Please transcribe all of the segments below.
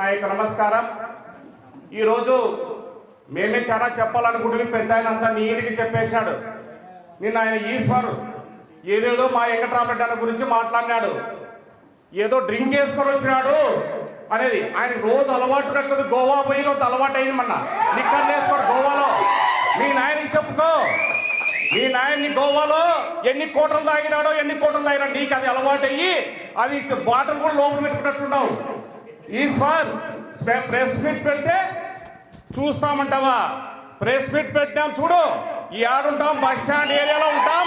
నా యొక్క నమస్కారం. ఈరోజు మేమే చాలా చెప్పాలనుకుంటుంది పెద్ద ఆయన అంతా నీటికి చెప్పేశాడు. నిన్న ఆయన ఈశ్వర్ ఏదేదో మా వెంకటరామరెడ్డి అన్న గురించి మాట్లాడినాడు. ఏదో డ్రింక్ వేసుకొని వచ్చినాడు అనేది ఆయన రోజు అలవాటు ఉన్నట్టు గోవా పోయి రోజు అలవాటు అయింది మన నిక్కర్ వేసుకోడు గోవాలో. మీ నాయనకి చెప్పుకో. మీ నాయన్ని గోవాలో ఎన్ని కోటలు తాగినాడో ఎన్ని కోటలు తాగినాడు నీకు అది అలవాటు అయ్యి అది బాటలు కూడా లోపల పెట్టుకున్నట్టున్నావు ఈశ్వర్ స్పె- ప్రెస్ మీట్ పెడితే చూస్తామంటావా? ప్రెస్ మీట్ పెట్టాం చూడు. ఈ ఆడుంటాం బస్ స్టాండ్ ఏరియాలో ఉంటాం.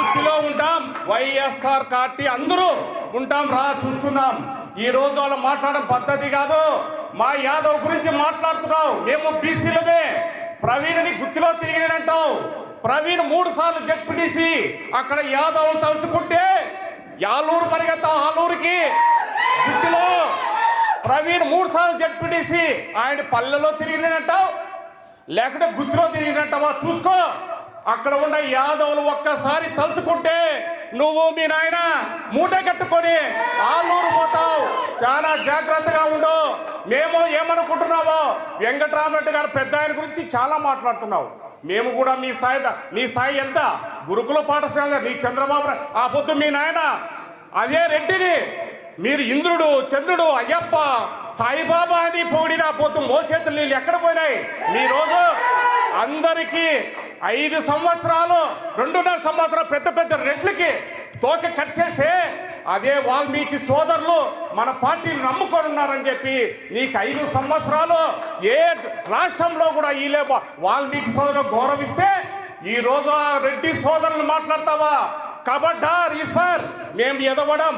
గుత్తిలో ఉంటాం. వైఎస్ఆర్ పార్టీ అందరూ ఉంటాం. రా చూసుకుందాం. ఈ రోజు వాళ్ళు మాట్లాడడం పద్ధతి కాదు. మా యాదవ్ గురించి మాట్లాడుతున్నావు. మేము బీసీలమే. ప్రవీణ్ని గుత్తిలో తిరిగినంటావు ప్రవీణ్ మూడు సార్లు జడ్పీటీసీ. అక్కడ యాదవ్ తలుచుకుంటే యాలూరు పరిగెత్తావు ఆలూరుకి. గుత్తిలో. ప్రవీణ్ మూడు సార్లు జడ్పీటీసీ. ఆయన పల్లెలో తిరిగినట్టావు లేకుంటే గుత్తిలో తిరిగినట్టవా చూసుకో. అక్కడ ఉన్న యాదవులు ఒక్కసారి తలుచుకుంటే నువ్వు మీ నాయన మూట కట్టుకొని ఆలూరు పోతావు. చాలా జాగ్రత్తగా ఉండు. మేము ఏమనుకుంటున్నావో వెంకటరామరెడ్డి గారు పెద్ద ఆయన గురించి చాలా మాట్లాడుతున్నావు. మేము కూడా మీ స్థాయి నీ స్థాయి ఎంత? గురుకుల పాఠశాల నీ చంద్రబాబు ఆ పొద్దు మీ నాయన. అదే రెడ్డిని మీరు ఇంద్రుడు చంద్రుడు అయ్యప్ప సాయిబాబా అని పోడినా పొద్దు మోచేతులు నీళ్ళు ఎక్కడ పోయినాయి? మీ రోజు అందరికీ ఐదు సంవత్సరాలు రెండున్నర సంవత్సరాలు పెద్ద పెద్ద రెట్లకి తోక కట్ చేస్తే అదే వాల్మీకి సోదరులు మన పార్టీని నమ్ముకొని ఉన్నారని చెప్పి నీకు ఐదు సంవత్సరాలు ఏ రాష్ట్రంలో కూడా ఈ లేవు వాల్మీకి సోదరులు గౌరవిస్తే ఈ రోజు ఆ రెడ్డి సోదరులు మాట్లాడతావా? కబడ్డార్ ఈశ్వర్ మేము ఎదవడం.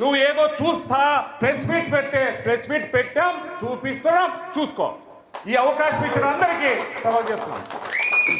నువ్వు ఏదో చూస్తా ప్రెస్ మీట్ పెడితే ప్రెస్ మీట్ పెట్టాం చూపిస్తాం చూసుకో. ఈ అవకాశం ఇచ్చిన అందరికీ సెలవు చేస్తున్నాను.